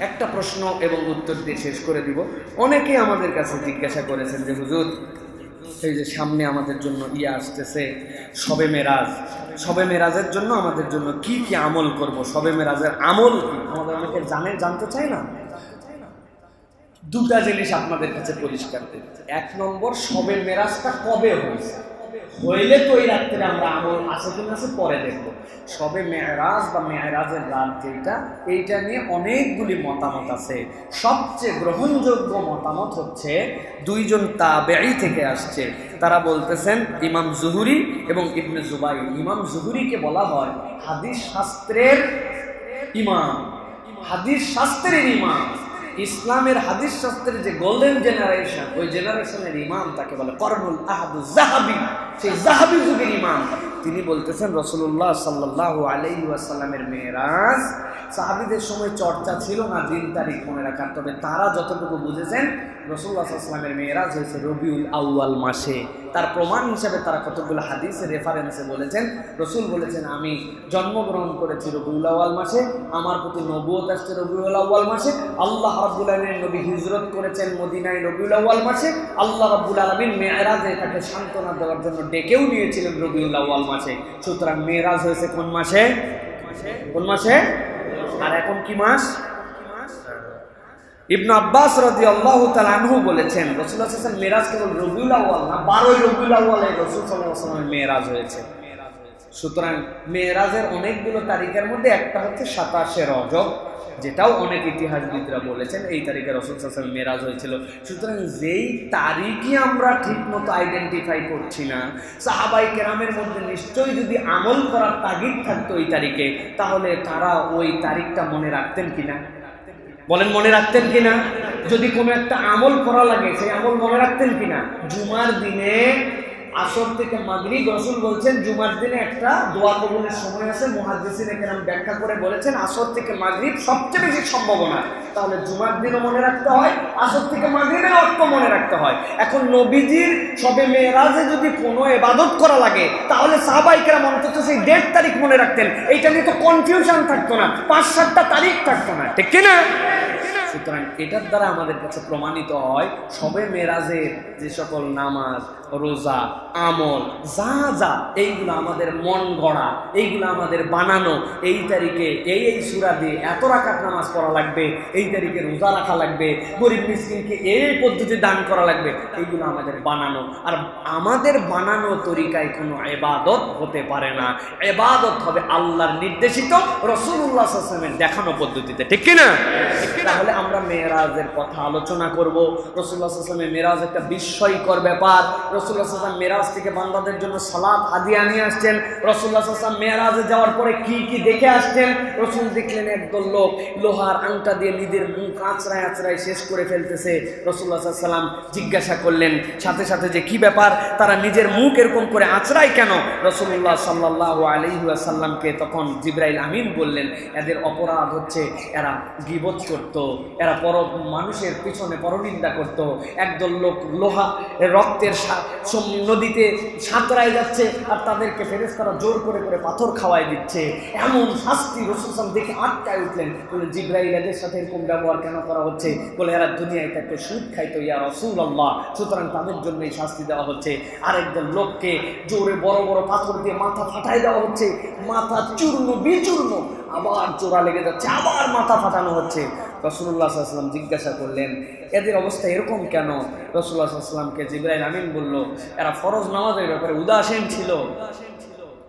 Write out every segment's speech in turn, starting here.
একটা প্রশ্ন এবং উত্তর দিয়ে শেষ করে দিব। অনেকেই আমাদের কাছে জিজ্ঞাসা করেছেন যে, হুজুর, এই যে সামনে আমাদের জন্য ইয়ে আসতেছে, সবে মেরাজ, সবে মেরাজের জন্য আমাদের জন্য কি কি আমল করব? সবে মেরাজের আমল কি? আমাদের অনেকে জানে, জানতে চায় না। দুটা জিনিস আপনাদের কাছে পরিষ্কার দিই এক নম্বর, সবে মেরাজটা কবে হয়েছে? হইলে তো এই রাত্রে আমরা আমল আছে কিনা আছে পরে দেখব। সবে মেয়রাজ বা মেয়রাজের রাত যেটা এইটা নিয়ে অনেকগুলি মতামত আছে। সবচেয়ে গ্রহণযোগ্য মতামত হচ্ছে, দুইজন তাবেই থেকে আসছে। তারা বলতেছেন, ইমাম জুহুরি এবং ইবনে জুবাই ইমাম জুহুরিকে বলা হয় হাদিস শাস্ত্রের ইমাম। হাদিস শাস্ত্রের ইমাম। ইসলামের হাদিস শাস্ত্রের যে গোল্ডেন জেনারেশন ওই জেনারেশনের ইমাম তাকে বলে করমুল আহাদু জাহাবি। সেই জাহাবি যুগের ইমাম। তিনি বলতেছেন রসুল্লাহ সাল্লাহ আলাই ওয়াসাল্লামের মেয়েরাজ, সাহাবিদের সময় চর্চা ছিল না, দিন, তারিখ মনে রাখার। তবে তারা যতটুকু বুঝেছেন রসুল্লাহ সাল্লামের মেয়েরাজ হয়েছে রবিউল আউয়াল মাসে। তার প্রমাণ হিসাবে তারা কতগুলো হাদিসের রেফারেন্সে বলেছেন। রসুল বলেছেন, আমি জন্মগ্রহণ করেছি রবিউল আউয়াল মাসে, আমার প্রতি নবুয়ত আসছে রবিউল আউয়াল মাসে। আল্লাহ রাব্বুল আলমীর নবী হিজরত করেছেন মদিনায় রবিউল আউয়াল মাসে। আল্লাহ রাব্বুল আলমিন মেয়েরাজে তাকে সান্ত্বনা দেওয়ার জন্য ডেকেও নিয়েছিলেন রবিউল আউয়াল মাসে। সুতরাং মেয়েরাজ হয়েছে কোন মাসে? কোন মাসে? আর এখন কি মাস? ইবনু আব্বাস রাজি আল্লাহ আনহু বলেছেন রসুল্লাহ হাসান মেরাজ কেবল রবিউল না, বারোই রবিউল আউ্য়ালে রসুল সাল্লাহ আসলামের মেয়েরাজ হয়েছে। সুতরাং মেয়েরাজের অনেকগুলো তারিখের মধ্যে একটা হচ্ছে সাতাশে রজব, যেটাও অনেক ইতিহাসবিদরা বলেছেন এই তারিখে রসুল সাল্লাম মেরাজ হয়েছিল। সুতরাং যেই তারিখই আমরা ঠিক মতো আইডেন্টিফাই করছি না, সাহাবাই কেরামের মধ্যে নিশ্চয়ই যদি আমল করার তাগিদ থাকতো ওই তারিখে, তাহলে তারা ওই তারিখটা মনে রাখতেন কিনা? বলেন, মনে রাখতেন কিনা? যদি কোনো একটা আমল করা লাগে, সেই আমল মনে রাখতেন কিনা? জুমার দিনে আসর থেকে মাগরিব রসুল বলছেন, জুমার দিনে একটা দোয়া কবুলের সময় আছে। মহাদিসিনে কেরাম ব্যাখ্যা করে বলেছেন, আসর থেকে মাগরিব সবচেয়ে বেশি সম্ভাবনা। তাহলে জুমার দিনও মনে রাখতে হয়, আসর থেকে মাগরিবের অর্থ মনে রাখতে হয়। এখন নবীজির সবে মেয়েরাজে যদি কোনো এবাদত করা লাগে, তাহলে সাহাবাই কেরাম অন্তত সেই দেড় তারিখ মনে রাখতেন। এইটা নিয়ে তো কনফিউশন থাকতো না, পাঁচ সাতটা তারিখ থাকতো না, ঠিক কিনা? সুতরাং এটার দ্বারা আমাদের কাছে প্রমাণিত হয় সবে মেরাজের যে সকল নামাজ রোজা, আমল, যা যা, এইগুলো আমাদের মন গড়া, এইগুলো আমাদের বানানো, এই তারিখে, এই এই সুরা দিয়ে এত রাকাত নামাজ পড়া লাগবে, এই তারিখে রোজা রাখা লাগবে, গরিব মিসকিনকে এই পদ্ধতি দান করা লাগবে, এইগুলো আমাদের বানানো। আর আমাদের বানানো তরিকায় কোনো এবাদত হতে পারে না। এবাদত হবে আল্লাহর নির্দেশিত রসুল্লাহ আসলামের দেখানো পদ্ধতিতে। ঠিক কিনা? তাহলে আমরা মেয়েরাজের কথা আলোচনা করব। রসুল্লাহ আসলামের মেয়েরাজ একটা বিস্ময়কর ব্যাপার। রসুল্লাহ আসলাম মেয়েরাজ থেকে বান্দাদের জন্য সালাদ হাদিয়া নিয়ে আসছেন। রসুল্লাহ আসলাম মেয়েরাজে যাওয়ার পরে কি কি দেখে আসছেন? রসুল দেখলেন একদল লোক লোহার আংটা দিয়ে নিজের মুখ আঁচড়ায় আঁচড়ায় শেষ করে ফেলতেছে। রসুল্লাহ সাল্লাম জিজ্ঞাসা করলেন, সাথে সাথে যে কি ব্যাপার, তারা নিজের মুখ এরকম করে আঁচড়ায় কেন? রসুল্লাহ সাল্লাহ আলহিহাসাল্লামকে তখন জিব্রাইল আমিন বললেন, এদের অপরাধ হচ্ছে এরা গিবত করত, এরা পর মানুষের পিছনে পরনিন্দা করত। একদল লোক লোহা রক্তের সা- সম- নদীতে সাঁতরায় যাচ্ছে আর তাদেরকে ফেরেস তারা জোর করে করে পাথর খাওয়াই দিচ্ছে। এমন শাস্তি রসুলাম দেখে আটকায় উঠলেন। বলে, জিব্রাইল, এদের সাথে এরকম ব্যবহার কেন করা হচ্ছে? বলে, এরা দুনিয়ায় থাকতে সুদ খাইতো, ইয়া রসুল আল্লাহ সুতরাং তাদের জন্য এই শাস্তি দেওয়া হচ্ছে। আরেকজন লোককে জোরে বড় বড় পাথর দিয়ে মাথা ফাটাই দেওয়া হচ্ছে। মাথা চূর্ণ বিচূর্ণ, আবার জোড়া লেগে যাচ্ছে, আবার মাথা ফাটানো হচ্ছে। রসুল্লাহ জিজ্ঞাসা করলেন, এদের অবস্থা এরকম কেন? রসুল্লাহ সাল্লামকে জিব্রাইল আমিন বলল, এরা ফরজ নামাজের ব্যাপারে উদাসীন ছিল।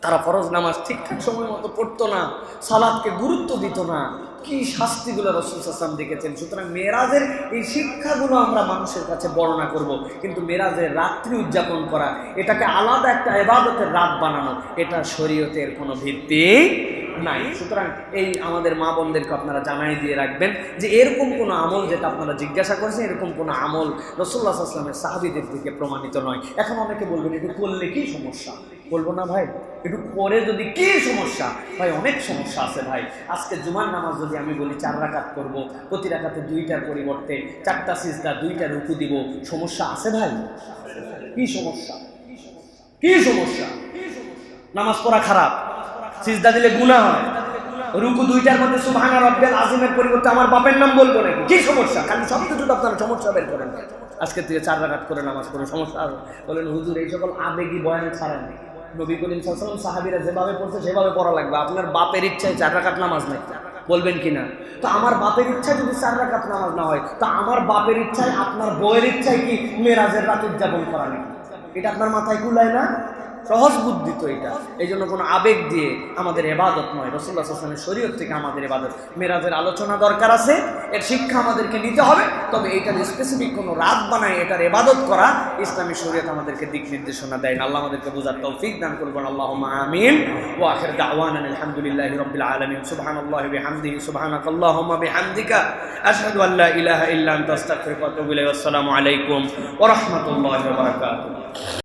তারা ফরজ নামাজ ঠিকঠাক সময় মতো পড়তো না সালাদকে গুরুত্ব দিত না। কি শাস্তিগুলো রসুল সাসলাম দেখেছেন? সুতরাং মেয়েরাজের এই শিক্ষাগুলো আমরা মানুষের কাছে বর্ণনা করব। কিন্তু মেয়েরাজের রাত্রি উদযাপন করা, এটাকে আলাদা একটা এবাদতের রাত বানানো, এটা শরীয়তের কোনো ভিত্তি নাই। সুতরাং এই আমাদের মা বোনদেরকে আপনারা জানাই দিয়ে রাখবেন যে এরকম কোনো আমল যেটা আপনারা জিজ্ঞাসা করেছেন, এরকম কোনো আমল রসুল্লাহ আসলামের সাহাবিদের দিকে প্রমাণিত নয়। এখন অনেকে বলবেন একটু করলে কি সমস্যা? বলব না ভাই একটু করে যদি কি সমস্যা? ভাই, অনেক সমস্যা আছে ভাই। আজকে জুমার নামাজ যদি আমি বলি, চার রাকাত করব, প্রতি রাকাতে দুইটার পরিবর্তে চারটা সিজদা, দুইটা রুকু দিব, সমস্যা আছে ভাই? কি সমস্যা? কি সমস্যা? নামাজ পড়া খারাপ। সিজদা দিলে গুণা হয়। রুকু দুইটার মধ্যে সুবহান রব্বিল আজিমের পরিবর্তে আমার বাপের নাম বলব নাকি? কি সমস্যা? খালি সব কিছু তো আপনারা সমস্যা বের করেন। আজকে থেকে চার রাকাত করে নামাজ কোনো সমস্যা হবে বলেন, হুজুর, এই সকল আবেগী বয়ান ছাড়েন নবী করিম সাল্লাম সাহাবিরা যেভাবে পড়ছে, সেভাবে পড়া লাগবে। আপনার বাপের ইচ্ছায় চার রাকাত নামাজ নেই। বলবেন কি না তো আমার বাপের ইচ্ছায় যদি চার রাকাত নামাজ না হয়, তা আমার বাপের ইচ্ছায়, আপনার বইয়ের ইচ্ছায় কি মেরাজের রাত উদযাপন করা নেই এটা আপনার মাথায় কুলায় না? সহজ বুদ্ধি তো এটা। এই জন্য কোনো আবেগ দিয়ে আমাদের এবাদত নয়। রসুল্লাহ হাসানের শরীয়ত থেকে আমাদের এবাদত। মেরাজের আলোচনা দরকার আছে, এর শিক্ষা আমাদেরকে নিতে হবে, তবে এটার স্পেসিফিক কোনো রাত বানায় এটার এবাদত করা ইসলামী শরীয়ত আমাদেরকে দিক নির্দেশনা দেয় আল্লাহ আমাদেরকে বোঝার তৌফিক দান করবেন আল্লাহ আমিন। ও আখির দাওয়ান আলহামদুলিল্লাহ রবিল আলমিন। সুবহানাল্লাহি বিহামদিহি, সুবহানাকাল্লাহুম্মা বিহামদিকা। আশহাদু আল্লা ইলাহা ইল্লা আনতা আসসালামু আলাইকুম ওয়া রাহমাতুল্লাহি